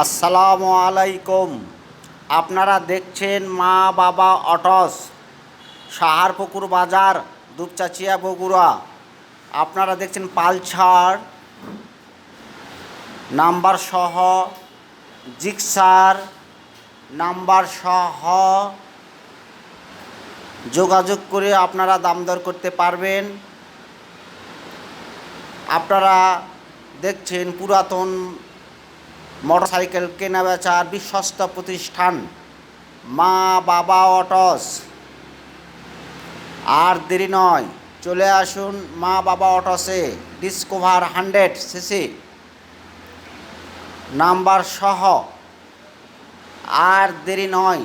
আসসালামু আলাইকুম। আপনারা দেখছেন মা বাবা অটস, সাহারপুকুর বাজার, দুপচাচিয়া বগুড়া। আপনারা দেখছেন পালছাড়, নাম্বার সহ জিক্সার, নাম্বার সহ যোগাযোগ করে আপনারা দাম দর করতে পারবেন। আপনারা দেখছেন পুরাতন মোটরসাইকেল কেনা বেচার বিশ্বস্ত প্রতিষ্ঠান মা বাবা অটস। আর দেরি নয়, চলে আসুন মা বাবা অটসে, ডিসকোভার হান্ড্রেড সিসি। নাম্বার সহ। আর দেরি নয়,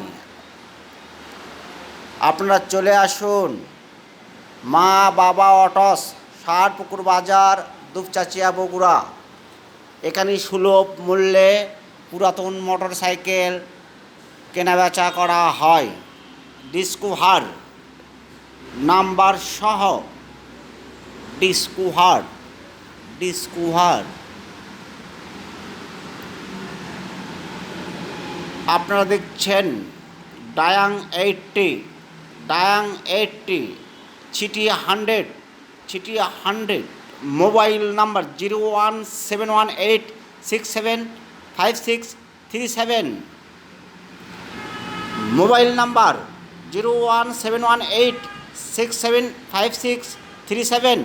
আপনারা চলে আসুন মা বাবা অটস সারপুকুর বাজার, দুপচাচিয়া বগুড়া। এখানে সুলভ মূল্যে পুরাতন মোটর সাইকেল কেনাবেচা করা হয়। ডিসকভার নাম্বার সহ ডিসকভার ডিসকভার। আপনারা দেখছেন ডায়াং এইটটি ডায়াং এইটটি, ছিটিয়া hundred ছিটিয়া hundred. Mobile number zero one seven one eight six seven five six three seven. Mobile number zero one seven one eight six seven five six three seven.